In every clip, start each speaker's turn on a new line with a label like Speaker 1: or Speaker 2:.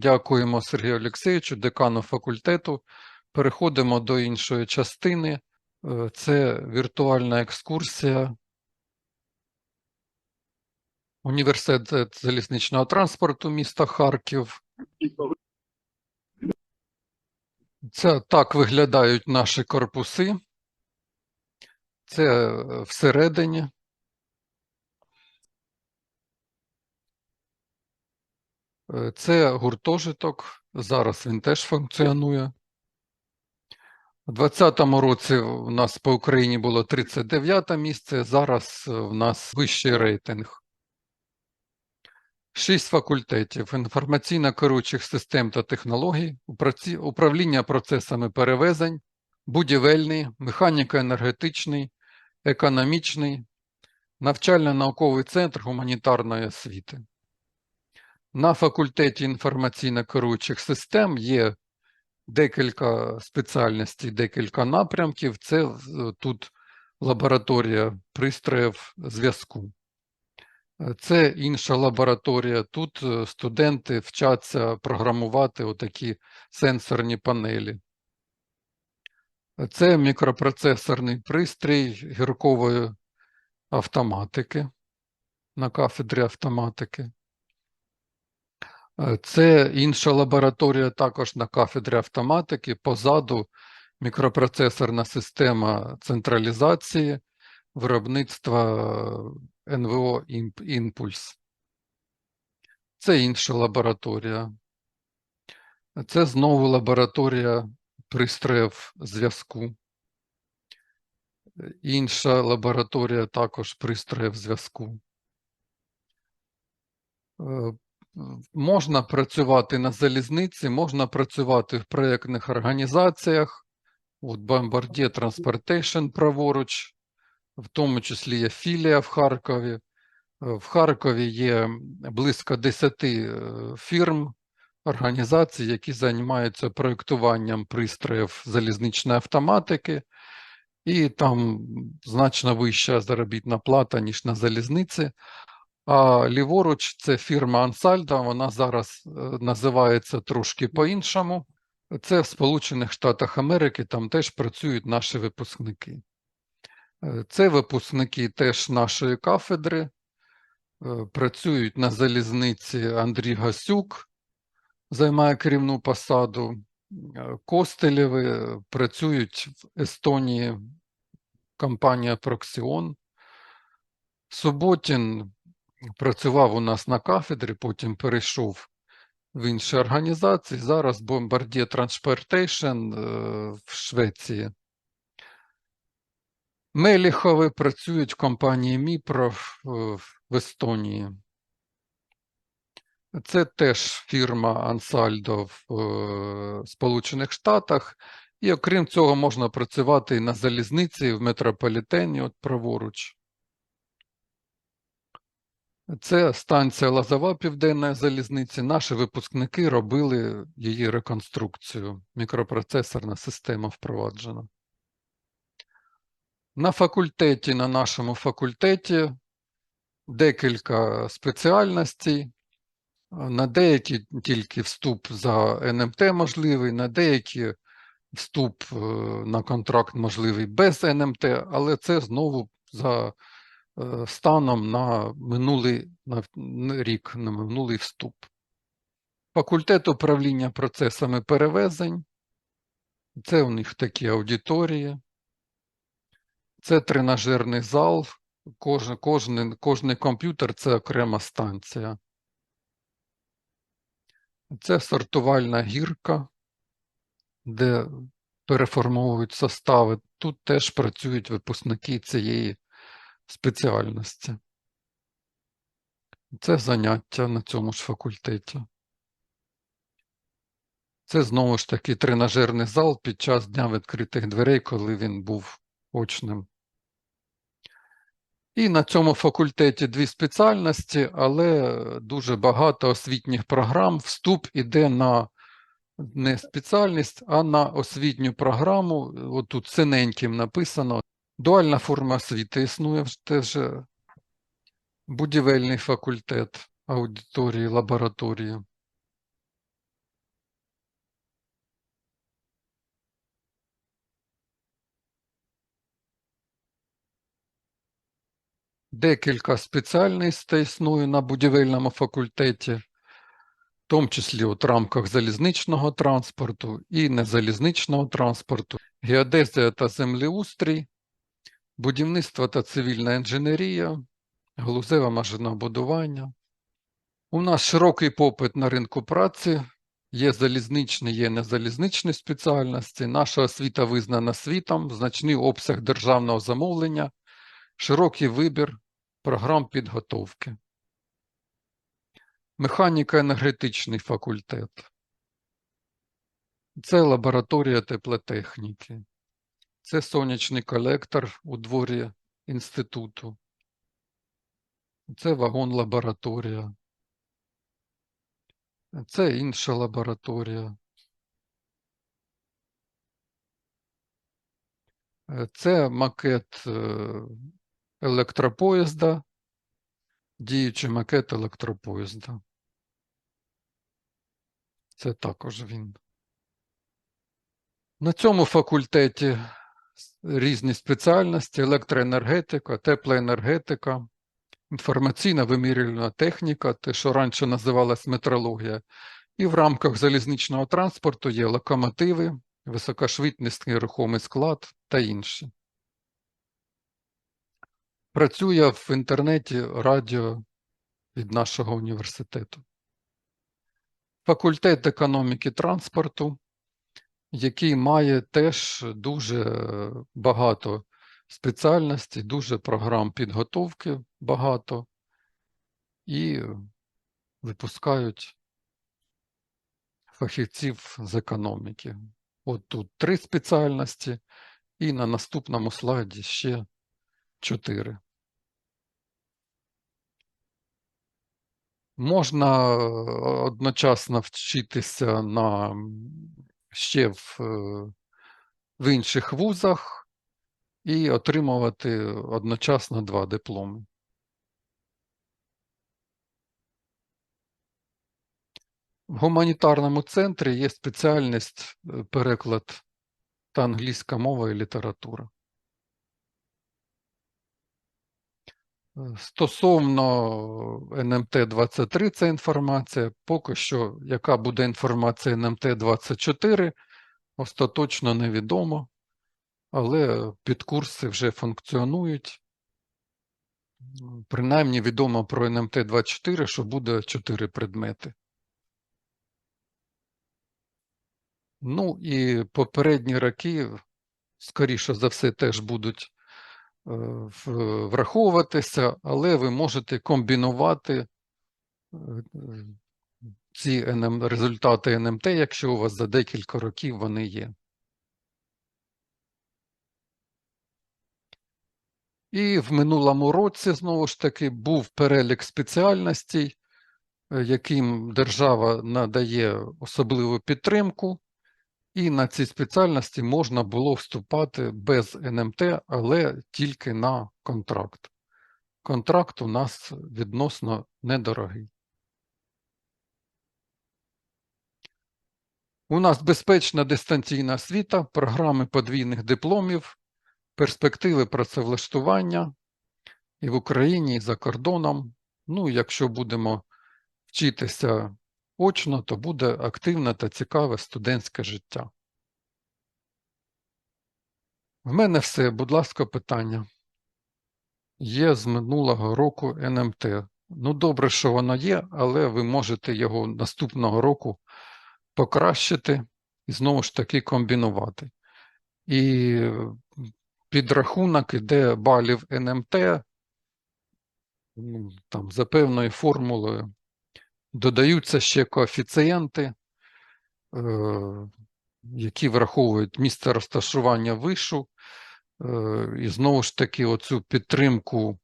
Speaker 1: Дякуємо Сергію Олексійовичу, декану факультету. Переходимо до іншої частини. Е, Це віртуальна екскурсія. Університет залізничного транспорту міста Харків. Це так виглядають наші корпуси. Це е, всередині. Це гуртожиток. Зараз він теж функціонує. У 2020 році у нас по Україні було 39 місце, зараз е, в нас вищий рейтинг. Шість факультетів інформаційно-керуючих систем та технологій, управління процесами перевезень, будівельний, механіко-енергетичний, економічний, навчально-науковий центр гуманітарної освіти. На факультеті інформаційно-керуючих систем є декілька спеціальностей, декілька напрямків. Це е, тут лабораторія пристроїв зв'язку. Е, Це інша лабораторія. Тут е, студенти вчаться програмувати отакі сенсорні панелі. Це мікропроцесорний пристрій гіркової автоматики на кафедрі автоматики. Е, Це інша лабораторія також на кафедрі автоматики. Позаду мікропроцесорна система централізації виробництва е, НВО Імпульс. Це інша лабораторія. Це знову лабораторія пристроїв зв'язку. Е, Інша лабораторія також пристроїв зв'язку. Можна працювати на залізниці, можна працювати в проєктних організаціях. От Bombardier Transportation праворуч, в тому числі є філія в Харкові. В Харкові є близько 10 е, фірм, організацій, які займаються проєктуванням пристроїв залізничної автоматики, і там значно вища заробітна плата, ніж на залізниці. А ліворуч це фірма Ансальда, вона зараз е, називається трошки по-іншому. Це в Сполучених Штатах Америки, там теж працюють наші випускники. Е, Це випускники теж нашої кафедри. Е, Працюють на залізниці Андрій Гасюк, займає керівну посаду. Костелєви працюють в Естонії, компанія Proxion. Суботін працював у нас на кафедрі, потім перейшов в інші організації. Зараз Bombardier Transportation е, в Швеції. Меліхови працюють в компанії Міпро в, в Естонії. Це теж фірма Ansaldo в е, Сполучених Штатах. І окрім цього, можна працювати і на залізниці, і в метрополітені, от праворуч. Це станція Лазова Південної залізниці. Наші випускники робили її реконструкцію. Мікропроцесорна система впроваджена. На факультеті, на нашому факультеті декілька спеціальностей. На деякі тільки вступ за НМТ можливий, на деякі вступ е, на контракт можливий без НМТ, але це знову за станом на минулий на рік, на минулий вступ. Факультет управління процесами перевезень. Це у них такі аудиторії. Це тренажерний зал. Кожен, кожен, кожний комп'ютер це окрема станція. Це сортувальна гірка, де переформовують состави. Тут теж працюють випускники цієї спеціальності. Це заняття на цьому ж факультеті. Це знову ж таки тренажерний зал під час Дня відкритих дверей, коли він був очним. І на цьому факультеті дві спеціальності, але дуже багато освітніх програм. Вступ іде на не спеціальність, а на освітню програму. От тут синеньким написано. Дуальна форма освіти існує теж будівельний факультет, аудиторії, лабораторії. Декілька спеціальностей існує на будівельному факультеті, в тому числі у рамках залізничного транспорту і незалізничного транспорту, геодезія та землеустрій будівництво та цивільна інженерія, галузеве машинобудування. У нас широкий попит на ринку праці, є залізничні, є незалізничні спеціальності. Наша освіта визнана світом, значний обсяг державного замовлення, широкий вибір програм підготовки. Механіко-енергетичний факультет. Це лабораторія теплотехніки. Це сонячний колектор у дворі інституту. Це вагон-лабораторія. Це інша лабораторія. Це макет е, електропоїзда, діючий макет електропоїзда. Це також він. На цьому факультеті різні спеціальності: електроенергетика, теплоенергетика, інформаційна вимірювальна техніка, те, що раніше називалась метрологія. І в рамках залізничного транспорту є локомотиви, високошвидкісний рухомий склад та інші. Працює в інтернеті радіо від нашого університету. Факультет економіки транспорту, який має теж дуже багато спеціальностей, дуже програм підготовки багато і випускають фахівців з економіки. От тут три спеціальності, і на наступному слайді ще чотири. Можна е, одночасно вчитися на ще в, е, в інших вузах і отримувати одночасно два дипломи. В гуманітарному центрі є спеціальність е, переклад та англійська мова і література. Стосовно НМТ-23 це інформація, поки що яка буде інформація НМТ-24, остаточно невідомо, але підкурси вже функціонують. Принаймні відомо про НМТ-24, що буде 4 предмети. Ну і попередні роки, скоріше за все, теж будуть е, враховуватися, але ви можете комбінувати е, е, ці НМ, результати НМТ, якщо у вас за декілька років вони є. І в минулому році, знову ж таки, був перелік спеціальностей, е, яким держава надає особливу підтримку, і на ці спеціальності можна було вступати без НМТ, але тільки на контракт. Контракт у нас відносно недорогий. У нас безпечна дистанційна освіта, програми подвійних дипломів, перспективи працевлаштування і в Україні, і за кордоном. Ну, якщо будемо вчитися очно, то буде активне та цікаве студентське життя. В мене все, будь ласка, питання. Є з минулого року НМТ. Ну, добре, що воно є, але ви можете його наступного року покращити і знову ж таки комбінувати. І підрахунок іде балів НМТ, ну, там за певною формулою. Додаються ще коефіцієнти, е, які враховують місце розташування вишу, е, і знову ж таки оцю підтримку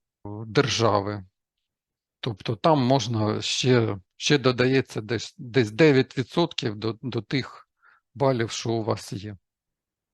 Speaker 1: держави. Тобто там можна ще, ще додається десь, десь 9% до, до тих балів, що у вас є.